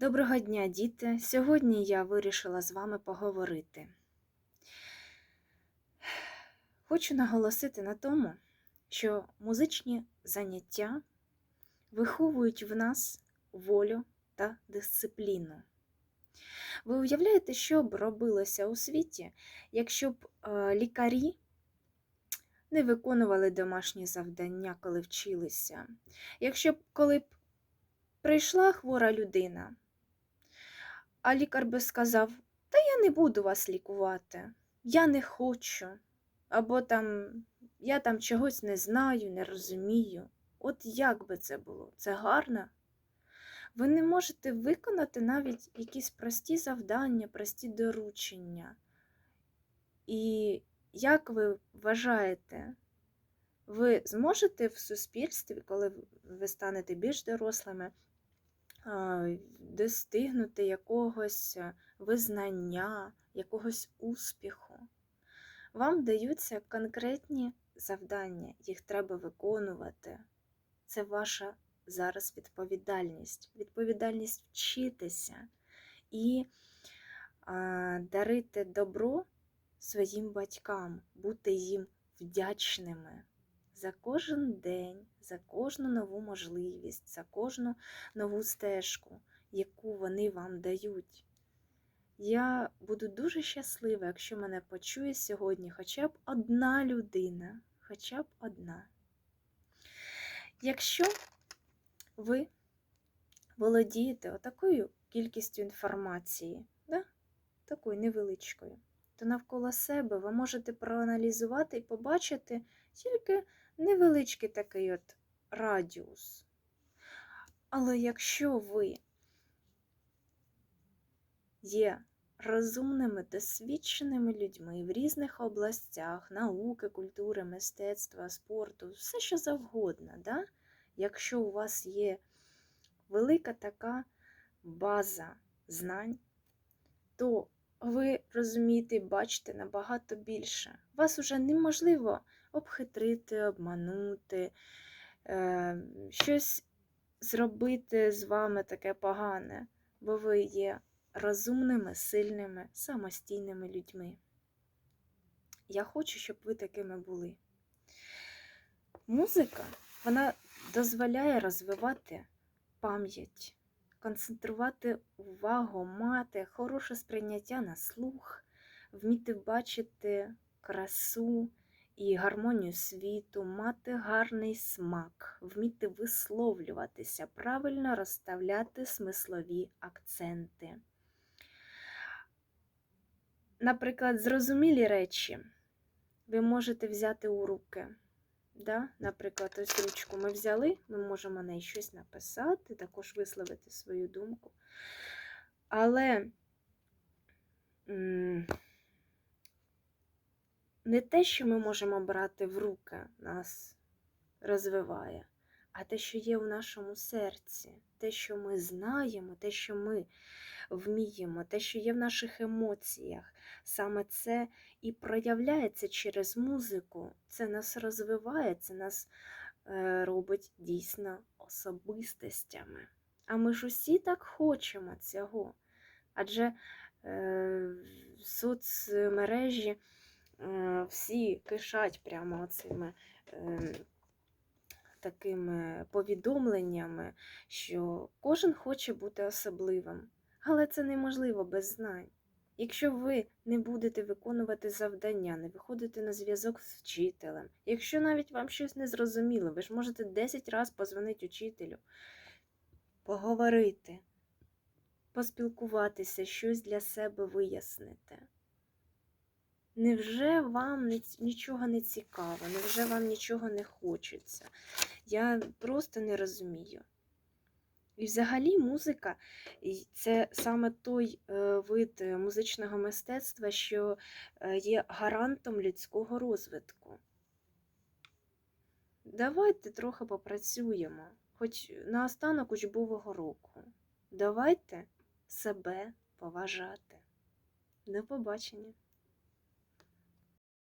Доброго дня, діти! Сьогодні я вирішила з вами поговорити. Хочу наголосити на тому, що музичні заняття виховують в нас волю та дисципліну. Ви уявляєте, що б робилося у світі, якщо б е, лікарі не виконували домашні завдання, коли вчилися? Якщо б коли б прийшла хвора людина, а лікар би сказав: Та я не буду вас лікувати, я не хочу, або там я там чогось не знаю, не розумію. От як би це було? Це гарно? Ви не можете виконати навіть якісь прості завдання, прості доручення. І як ви вважаєте, ви зможете в суспільстві, коли ви станете більш дорослими, достигнути якогось визнання, якогось успіху? Вам даються конкретні завдання, їх треба виконувати. Це ваша зараз відповідальність. Відповідальність вчитися і а, дарити добро своїм батькам, бути їм вдячними за кожен день, за кожну нову можливість, за кожну нову стежку, яку вони вам дають. Я буду дуже щаслива, якщо мене почує сьогодні хоча б одна людина, хоча б одна. Якщо ви володієте отакою кількістю інформації, да? такою невеличкою, то навколо себе ви можете проаналізувати і побачити тільки невеличкий такий от радіус. Але якщо ви є розумними, досвідченими людьми в різних областях науки, культури, мистецтва, спорту, все що завгодно, да? якщо у вас є велика така база знань, то ви розумієте бачите набагато більше. Вас уже неможливо обхитрити, обманути, е, щось зробити з вами таке погане, бо ви є розумними, сильними, самостійними людьми. Я хочу, щоб ви такими були. Музика, вона дозволяє розвивати пам'ять, концентрувати увагу, мати хороше сприйняття на слух, вміти бачити красу і гармонію світу, мати гарний смак, вміти висловлюватися, правильно розставляти смислові акценти. Наприклад, зрозумілі речі ви можете взяти у руки. Да? Наприклад, ось ручку ми взяли, ми можемо на неї щось написати, також висловити свою думку. Але не те, що ми можемо брати в руки, нас розвиває, а те, що є в нашому серці, те, що ми знаємо, те, що ми вміємо, те, що є в наших емоціях, саме це і проявляється через музику. Це нас розвиває, це нас е, робить дійсно особистостями. А ми ж усі так хочемо цього. Адже е, соцмережі всі кишать прямо цими. Е, Такими повідомленнями, що кожен хоче бути особливим. Але це неможливо без знань. Якщо ви не будете виконувати завдання, не виходите на зв'язок з вчителем, якщо навіть вам щось не зрозуміло, ви ж можете 10 разів позвонити учителю, поговорити, поспілкуватися, щось для себе вияснити. Невже вам нічого не цікаво, невже вам нічого не хочеться? Я просто не розумію. І взагалі музика це саме той е, вид е, музичного мистецтва, що е, є гарантом людського розвитку. Давайте трохи попрацюємо, хоч на останок учбового року. Давайте себе поважати. До побачення!